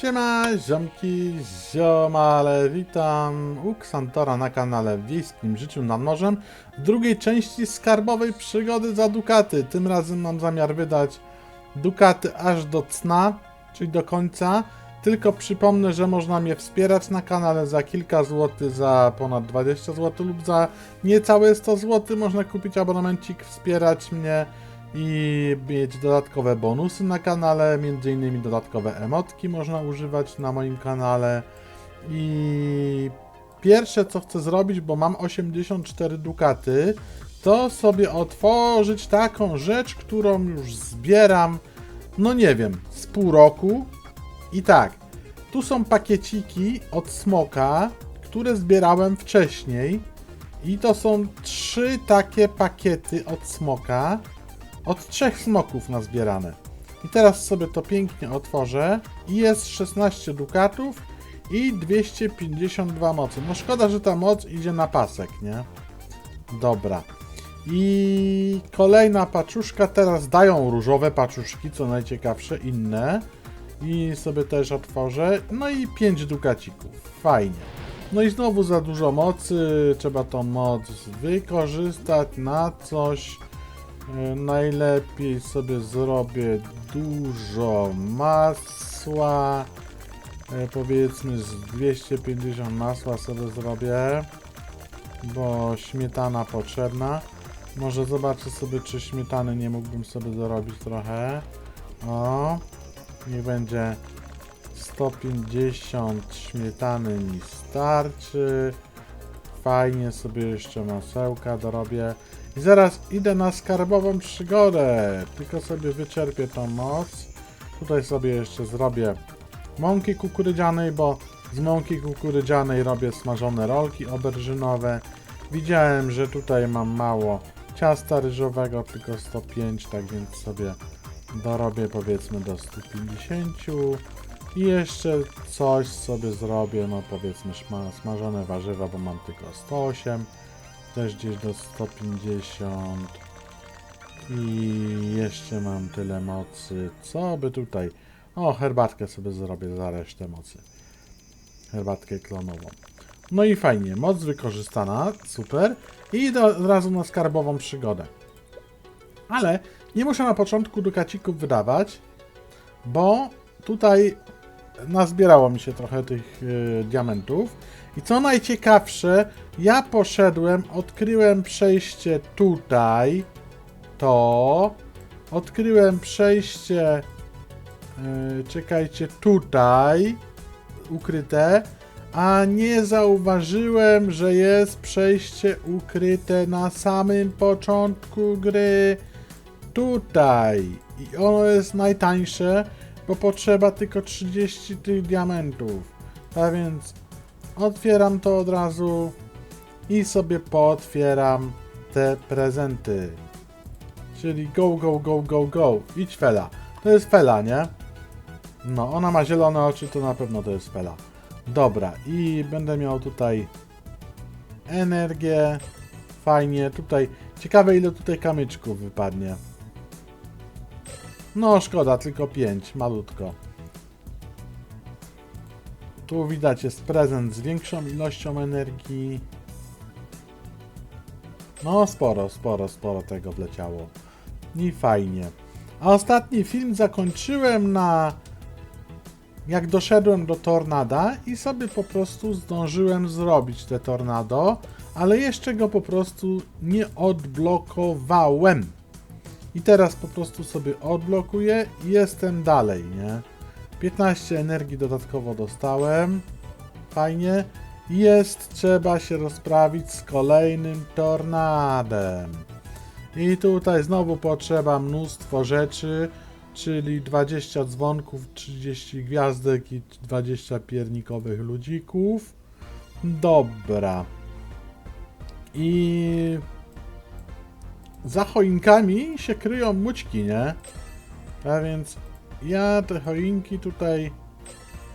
Siema, ziomki, ziomale, witam u Ksantora na kanale Wiejskim Życiu nad Morzem w drugiej części skarbowej przygody za Dukaty. Tym razem mam zamiar wydać Dukaty aż do cna, czyli do końca. Tylko przypomnę, że można mnie wspierać na kanale za kilka złotych, za ponad 20 zł lub za niecałe 100 zł. Można kupić abonamencik, wspierać mnie i mieć dodatkowe bonusy na kanale, między innymi dodatkowe emotki można używać na moim kanale. I pierwsze co chcę zrobić, bo mam 84 dukaty, to sobie otworzyć taką rzecz, którą już zbieram, no nie wiem, z pół roku. I tak, tu są pakieciki od Smoka, które zbierałem wcześniej. I to są trzy takie pakiety od Smoka, od trzech smoków nazbierane. I teraz sobie to pięknie otworzę i jest 16 dukatów i 252 mocy. No szkoda, że ta moc idzie na pasek, nie? Dobra. I kolejna paczuszka, teraz dają różowe paczuszki, co najciekawsze, inne. I sobie też otworzę. No i 5 dukacików. Fajnie. No i znowu za dużo mocy, trzeba tą moc wykorzystać na coś. E, Najlepiej sobie zrobię dużo masła. E, Powiedzmy z 250 masła sobie zrobię. Bo śmietana potrzebna. Może zobaczę sobie, czy śmietany nie mógłbym sobie dorobić trochę. O, niech będzie 150 śmietany mi starczy. Fajnie sobie jeszcze masełka dorobię. I zaraz idę na skarbową przygodę. Tylko sobie wyczerpię tą moc. Tutaj sobie jeszcze zrobię mąki kukurydzianej, bo z mąki kukurydzianej robię smażone rolki oberżynowe. Widziałem, że tutaj mam mało ciasta ryżowego, tylko 105, tak więc sobie dorobię powiedzmy do 150. I jeszcze coś sobie zrobię, no powiedzmy smażone warzywa, bo mam tylko 108 też gdzieś do 150 i jeszcze mam tyle mocy, co by tutaj? O, herbatkę sobie zrobię za resztę mocy. Herbatkę klonową. No i fajnie, moc wykorzystana, super. I idę od razu na skarbową przygodę. Ale nie muszę na początku dukacików wydawać bo tutaj nazbierało mi się trochę tych y, diamentów. I co najciekawsze, ja poszedłem, odkryłem przejście tutaj, to, odkryłem przejście, y, czekajcie, tutaj, ukryte, a nie zauważyłem, że jest przejście ukryte na samym początku gry, tutaj. I ono jest najtańsze, bo potrzeba tylko 30 tych diamentów. A więc otwieram to od razu i sobie pootwieram te prezenty. Czyli go, go, go, go, go. Idź Fela. To jest Fela, nie? No, ona ma zielone oczy, to na pewno to jest Fela. Dobra, i będę miał tutaj energię. Fajnie, tutaj. Ciekawe ile tutaj kamyczków wypadnie. No szkoda, tylko 5, malutko. Tu widać jest prezent z większą ilością energii. No sporo, sporo, sporo tego wleciało. I fajnie. A ostatni film zakończyłem na jak doszedłem do tornada i sobie po prostu zdążyłem zrobić te tornado, ale jeszcze go po prostu nie odblokowałem. I teraz po prostu sobie odblokuję i jestem dalej, nie? 15 energii dodatkowo dostałem. Fajnie. Jest, trzeba się rozprawić z kolejnym tornadem. I tutaj znowu potrzeba mnóstwo rzeczy, czyli 20 dzwonków, 30 gwiazdek i 20 piernikowych ludzików. Dobra. I za choinkami się kryją mućki, nie? A więc ja te choinki tutaj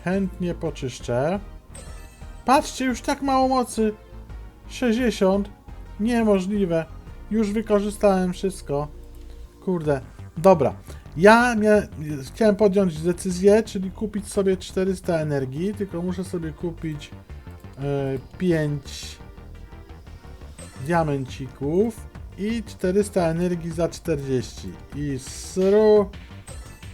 chętnie poczyszczę. Patrzcie, już tak mało mocy. 60. Niemożliwe. Już wykorzystałem wszystko. Kurde. Dobra. Ja mia- chciałem podjąć decyzję, czyli kupić sobie 400 energii, tylko muszę sobie kupić e, 5 diamencików i 400 energii za 40. I sru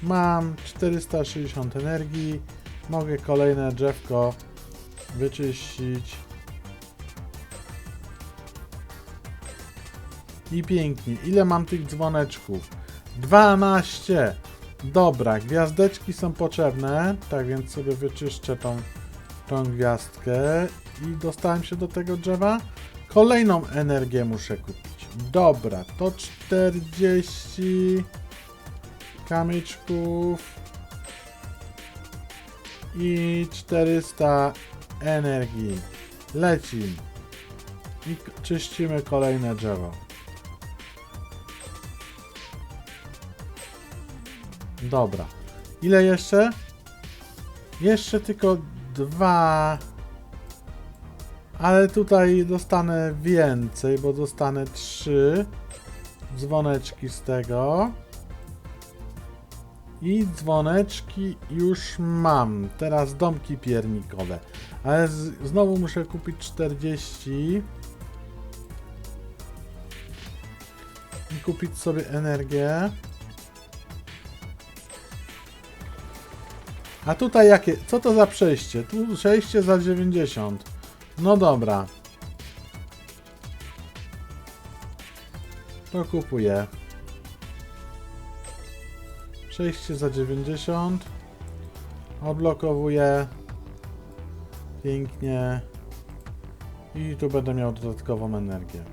mam 460 energii. Mogę kolejne drzewko wyczyścić. I pięknie. Ile mam tych dzwoneczków? 12. Dobra, gwiazdeczki są potrzebne, tak więc sobie wyczyszczę tą, tą gwiazdkę i dostałem się do tego drzewa. Kolejną energię muszę kupić. Dobra, to 40 kamyczków i 400 energii. Lecim. I czyścimy kolejne drzewo. Dobra. Ile jeszcze? Jeszcze tylko dwa. Ale tutaj dostanę więcej, bo dostanę trzy dzwoneczki z tego. I dzwoneczki już mam. Teraz domki piernikowe. Ale znowu muszę kupić 40. I kupić sobie energię. A tutaj jakie? Co to za przejście? Tu przejście za 90. No dobra. To kupuję. Przejście za 90. Odblokowuję. Pięknie. I tu będę miał dodatkową energię.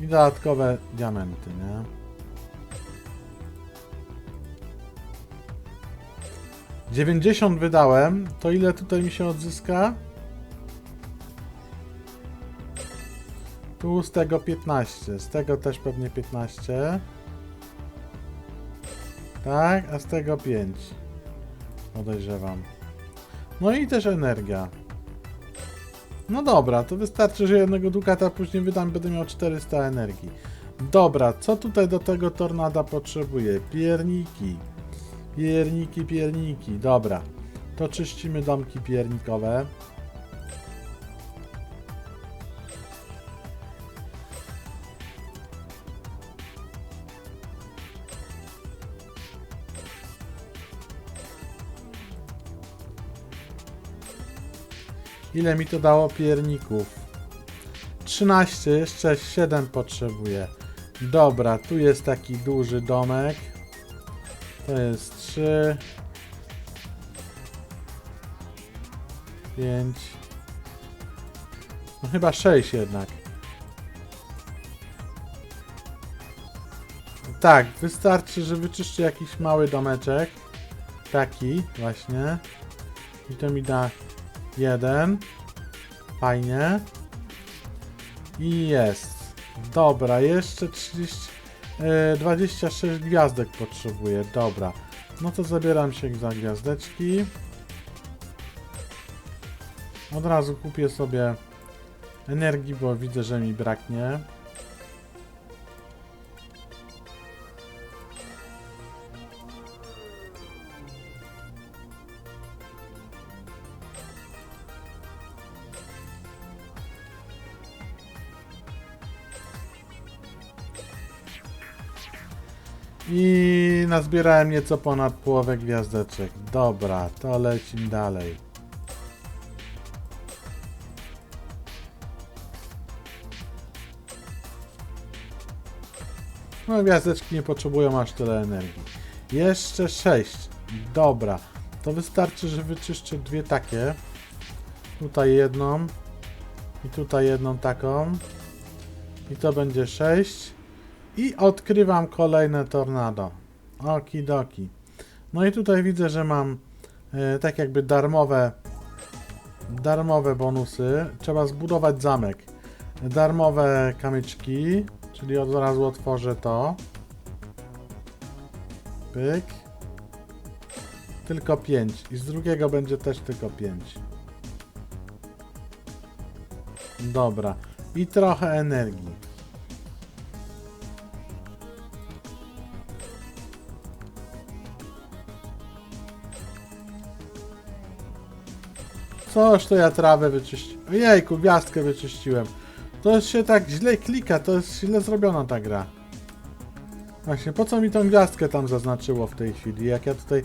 I dodatkowe diamenty, nie? Dziewięćdziesiąt wydałem, to ile tutaj mi się odzyska? Tu z tego 15, z tego też pewnie 15. Tak, a z tego 5. Podejrzewam. No i też energia. No dobra, to wystarczy, że jednego dukata później wydam, będę miał 400 energii. Dobra, co tutaj do tego tornada potrzebuję? Pierniki. Pierniki, pierniki. Dobra. To czyścimy domki piernikowe. Ile mi to dało pierników? 13, jeszcze 7 potrzebuję. Dobra, tu jest taki duży domek. To jest 3. 5. No chyba 6 jednak. Tak, wystarczy, że wyczyszczę jakiś mały domeczek. Taki właśnie. I to mi da jeden. Fajnie. I jest. Dobra, jeszcze 30, e, 26 gwiazdek potrzebuję. Dobra. No to zabieram się za gwiazdeczki. Od razu kupię sobie energii, bo widzę, że mi braknie. I nazbierałem nieco ponad połowę gwiazdeczek. Dobra, to lecimy dalej. No gwiazdeczki nie potrzebują aż tyle energii. Jeszcze 6. Dobra. To wystarczy, że wyczyszczę dwie takie. Tutaj jedną. I tutaj jedną taką. I to będzie 6. I odkrywam kolejne tornado. Okidoki. No i tutaj widzę, że mam e, tak jakby darmowe darmowe bonusy. Trzeba zbudować zamek. Darmowe kamyczki, czyli od razu otworzę to. Pyk. Tylko 5. I z drugiego będzie też tylko 5. Dobra. I trochę energii. Coś to ja trawę wyczyściłem. Ojejku, gwiazdkę wyczyściłem. To się tak źle klika, to jest źle zrobiona ta gra. Właśnie, po co mi tą gwiazdkę tam zaznaczyło w tej chwili, jak ja tutaj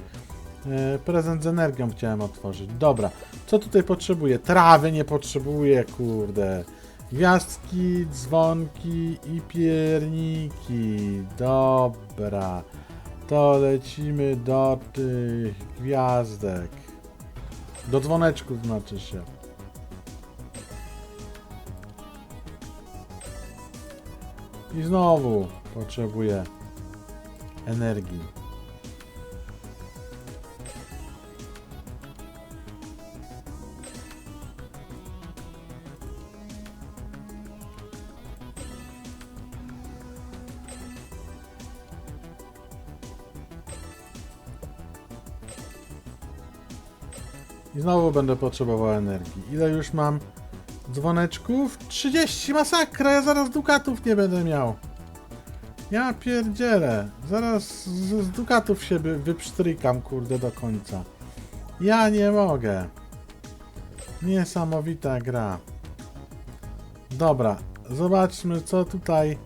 e, prezent z energią chciałem otworzyć. Dobra, co tutaj potrzebuję? Trawy nie potrzebuję, kurde. Gwiazdki, dzwonki i pierniki. Dobra. To lecimy do tych gwiazdek. Do dzwoneczków znaczy się. I znowu potrzebuję energii. I znowu będę potrzebował energii. Ile już mam dzwoneczków? 30 masakra, ja zaraz dukatów nie będę miał. Ja pierdzielę. Zaraz z, z dukatów się wy- wypsztrykam, kurde, do końca. Ja nie mogę. Niesamowita gra. Dobra, zobaczmy co tutaj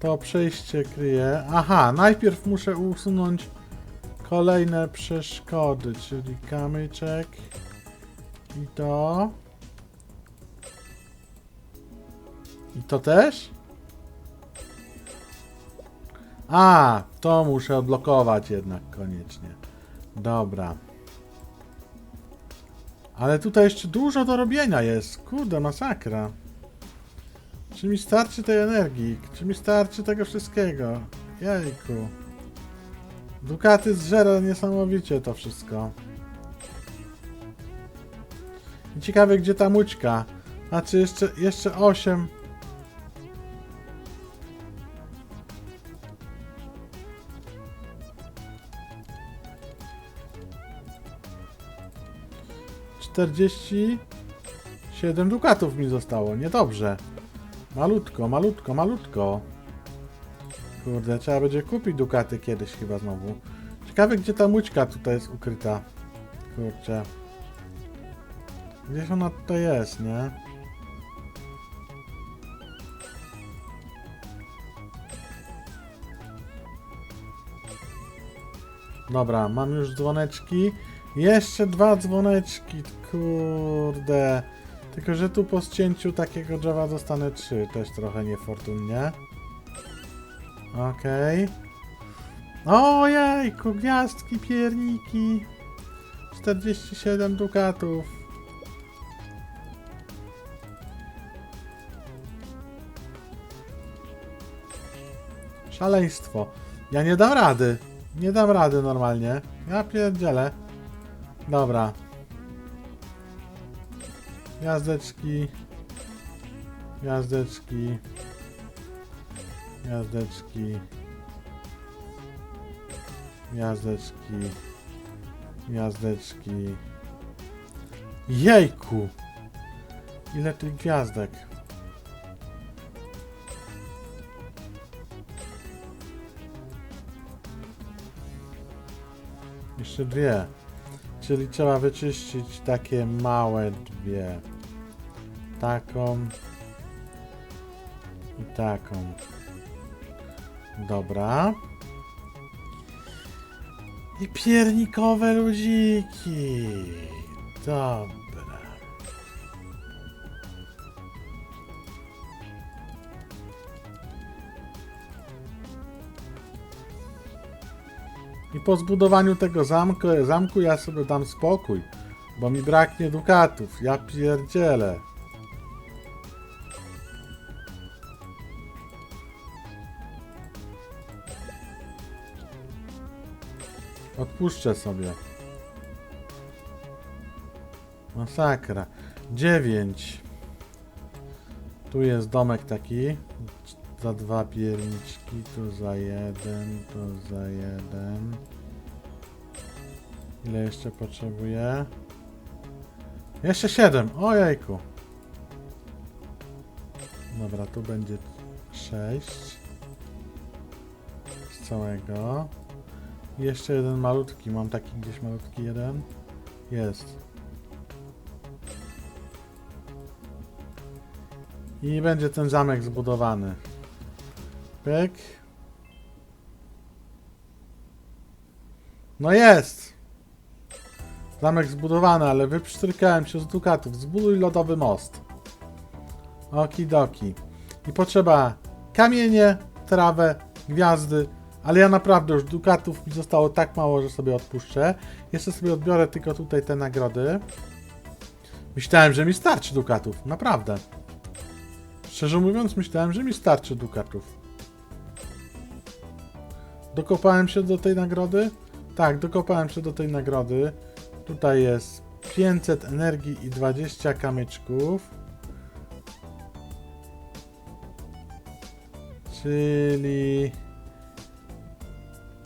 to przejście kryje. Aha, najpierw muszę usunąć kolejne przeszkody, czyli kamyczek i to. I to też? A, to muszę odblokować jednak koniecznie. Dobra. Ale tutaj jeszcze dużo do robienia jest. Kurde, masakra. Czy mi starczy tej energii? Czy mi starczy tego wszystkiego? Jejku. Dukaty zżera niesamowicie to wszystko. Ciekawe gdzie ta mućka. Znaczy jeszcze, jeszcze 8. Czterdzieści siedem dukatów mi zostało. Niedobrze. Malutko, malutko, malutko. Kurde, trzeba będzie kupić dukaty kiedyś chyba znowu. Ciekawe, gdzie ta mućka tutaj jest ukryta. Kurczę. Gdzieś ona tutaj jest, nie? Dobra, mam już dzwoneczki. Jeszcze dwa dzwoneczki, kurde. Tylko, że tu po ścięciu takiego drzewa dostanę trzy. Też trochę niefortunnie. Okej. Ojejku, gwiazdki, pierniki. 47 dukatów. Szaleństwo. Ja nie dam rady. Nie dam rady normalnie. Ja pierdzielę. Dobra. Gwiazdeczki. Gwiazdeczki. Gwiazdeczki. Gwiazdeczki. Gwiazdeczki. Jejku! Ile tych gwiazdek? Jeszcze dwie. Czyli trzeba wyczyścić takie małe dwie. Taką i taką. Dobra. I piernikowe ludziki. Dobra. I po zbudowaniu tego zamku, zamku ja sobie dam spokój, bo mi braknie dukatów. Ja pierdzielę. Odpuszczę sobie. Masakra. 9. Tu jest domek taki. Za dwa pierniczki, tu za jeden, tu za jeden. Ile jeszcze potrzebuję? Jeszcze 7. Ojejku. Dobra, tu będzie 6. Z całego. Jeszcze jeden malutki, mam taki gdzieś malutki jeden. Jest. I będzie ten zamek zbudowany. Pyk. No jest! Zamek zbudowany, ale wyprztyrkałem się z dukatów. Zbuduj lodowy most. Okidoki. I potrzeba kamienie, trawę, gwiazdy, ale ja naprawdę już dukatów mi zostało tak mało, że sobie odpuszczę. Jeszcze sobie odbiorę tylko tutaj te nagrody. Myślałem, że mi starczy dukatów, naprawdę. Szczerze mówiąc, myślałem, że mi starczy dukatów. Dokopałem się do tej nagrody? Tak, dokopałem się do tej nagrody. Tutaj jest 500 energii i 20 kamyczków. Czyli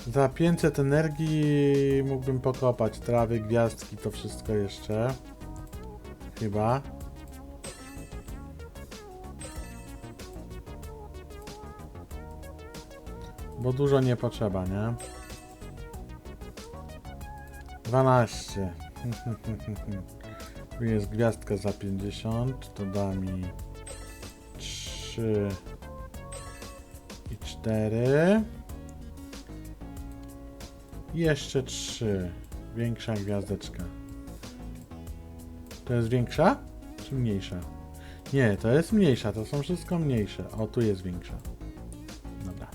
za 500 energii mógłbym pokopać trawy, gwiazdki, to wszystko jeszcze. Chyba. Bo dużo nie potrzeba, nie? 12. Tu jest gwiazdka za 50, to da mi 3 i 4. Jeszcze 3. Większa gwiazdeczka. To jest większa? Czy mniejsza? Nie, to jest mniejsza, to są wszystko mniejsze. O, tu jest większa. Dobra.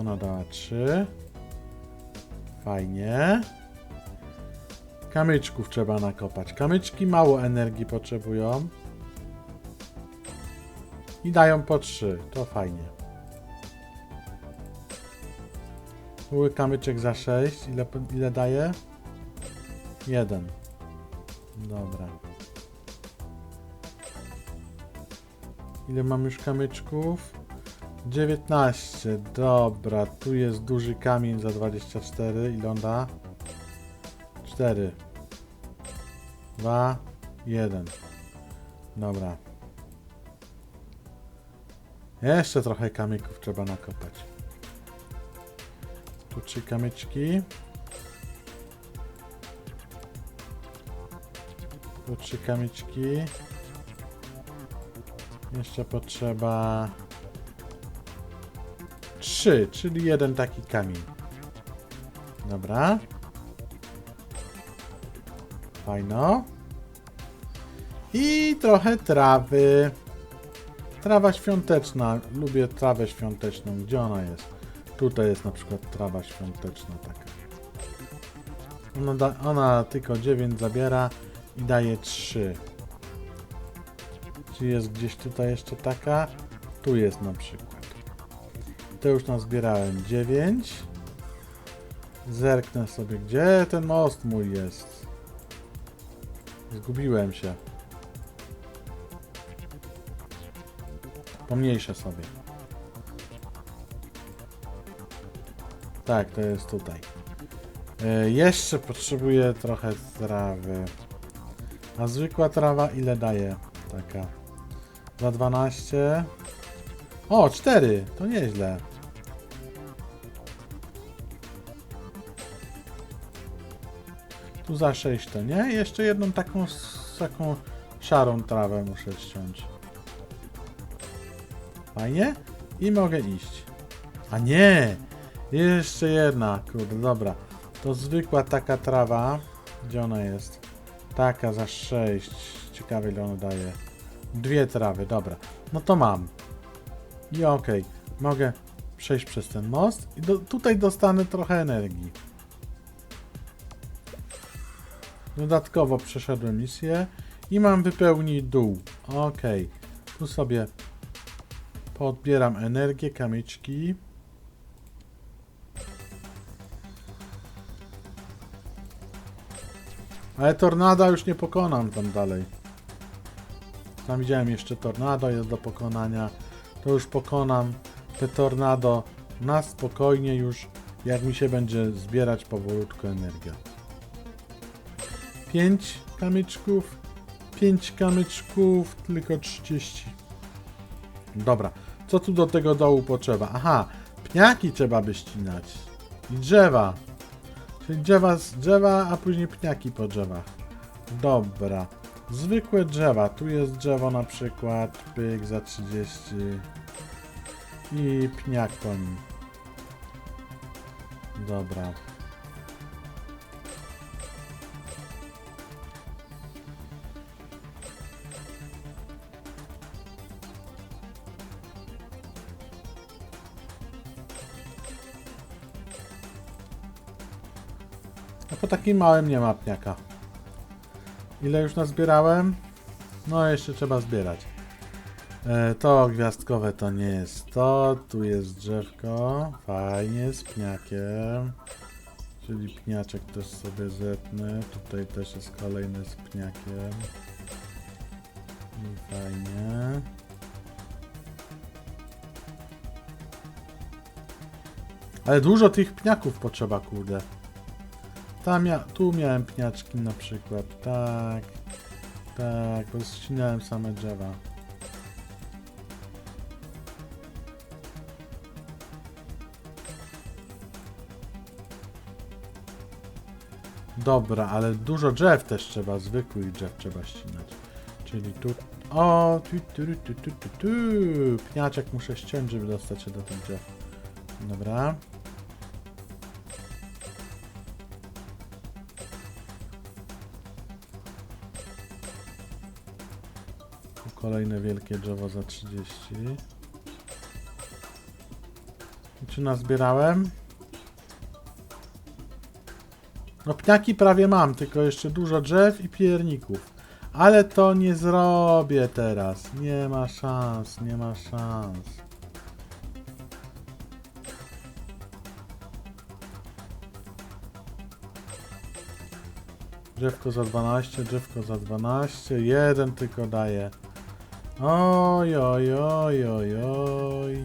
Ona dała 3. Fajnie. Kamyczków trzeba nakopać. Kamyczki mało energii potrzebują. I dają po 3. To fajnie. Były kamyczek za 6. Ile, ile daje? 1. Dobra. Ile mam już kamyczków? 19. Dobra, tu jest duży kamień za 24. Ile on da? 4. 2. 1. Dobra. Jeszcze trochę kamyków trzeba nakopać. Tu trzy kamyczki. Tu trzy kamyczki. Jeszcze potrzeba trzy, czyli jeden taki kamień. Dobra. Fajno. I trochę trawy. Trawa świąteczna. Lubię trawę świąteczną. Gdzie ona jest? Tutaj jest na przykład trawa świąteczna taka. Ona, da, ona tylko 9 zabiera i daje 3. Czy jest gdzieś tutaj jeszcze taka? Tu jest na przykład. To już nazbierałem 9. Zerknę sobie, gdzie ten most mój jest. Zgubiłem się. Pomniejszę sobie. Tak, to jest tutaj. E, jeszcze potrzebuję trochę trawy. A zwykła trawa ile daje? Taka. Za 12. O, 4. To nieźle. Tu za 6 to nie? Jeszcze jedną taką, taką szarą trawę muszę ściąć. Fajnie? I mogę iść. A nie! Jeszcze jedna, kurde, dobra. To zwykła taka trawa. Gdzie ona jest? Taka za 6. Ciekawe ile ona daje. Dwie trawy, dobra. No to mam. I okej. Mogę przejść przez ten most i do, tutaj dostanę trochę energii. Dodatkowo przeszedłem misję i mam wypełnić dół. Okej. Tu sobie podbieram energię, kamyczki. Ale tornada już nie pokonam tam dalej. Tam widziałem jeszcze tornado jest do pokonania. To już pokonam te tornado na spokojnie już, jak mi się będzie zbierać powolutku energia. 5 kamyczków, 5 kamyczków, tylko 30. Dobra, co tu do tego dołu potrzeba? Aha, pniaki trzeba by ścinać. I drzewa. Drzewa z drzewa, a później pniaki po drzewach. Dobra. Zwykłe drzewa. Tu jest drzewo na przykład. Pyk za 30. I pniak po nim. Dobra. A po takim małym nie ma pniaka. Ile już nazbierałem? No, jeszcze trzeba zbierać. E, to gwiazdkowe to nie jest to. Tu jest drzewko. Fajnie, z pniakiem. Czyli pniaczek też sobie zetnę. Tutaj też jest kolejny z pniakiem. Fajnie. Ale dużo tych pniaków potrzeba, kurde. Tam ja, tu miałem pniaczki na przykład, tak, tak, bo ścinałem same drzewa. Dobra, ale dużo drzew też trzeba, zwykłych drzew trzeba ścinać. Czyli tu... O, tu, tu, tu, tu, tu, tu. Pniaczek muszę ściąć, żeby dostać się do tych drzew. Dobra. Kolejne wielkie drzewo za 30. I czy nazbierałem? No pniaki prawie mam, tylko jeszcze dużo drzew i pierników. Ale to nie zrobię teraz. Nie ma szans, nie ma szans. Drzewko za 12, drzewko za 12, jeden tylko daje. Oj, oj, oj, oj, oj.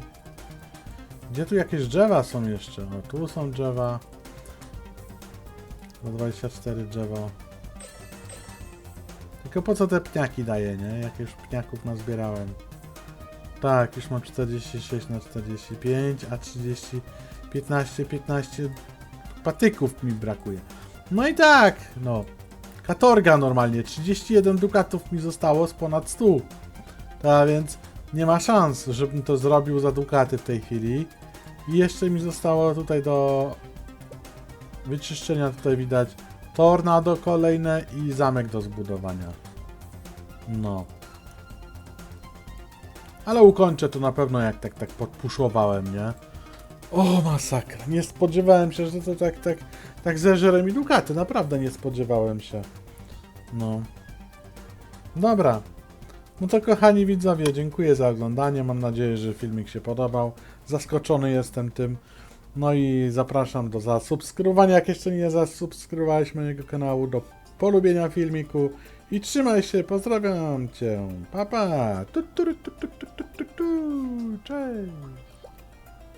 Gdzie tu jakieś drzewa są jeszcze? O, tu są drzewa. Za 24 drzewo. Tylko po co te pniaki daje, nie? Jak już pniaków nazbierałem. Tak, już mam 46 na 45, a 30, 15, 15 patyków mi brakuje. No i tak, no. Katorga normalnie, 31 dukatów mi zostało z ponad 100. Tak więc nie ma szans, żebym to zrobił za dukaty w tej chwili. I jeszcze mi zostało tutaj do wyczyszczenia, tutaj widać tornado kolejne i zamek do zbudowania. No. Ale ukończę to na pewno jak tak tak podpuszowałem, nie? O, masakra. Nie spodziewałem się, że to tak, tak, tak zeżre mi dukaty. Naprawdę nie spodziewałem się. No. Dobra. No to kochani widzowie, dziękuję za oglądanie. Mam nadzieję, że filmik się podobał. Zaskoczony jestem tym. No i zapraszam do zasubskrybowania, jak jeszcze nie zasubskrybowałeś mojego kanału, do polubienia filmiku i trzymaj się, pozdrawiam cię. Pa pa. Tu, tu, tu, tu, tu, tu, tu, tu. Cześć.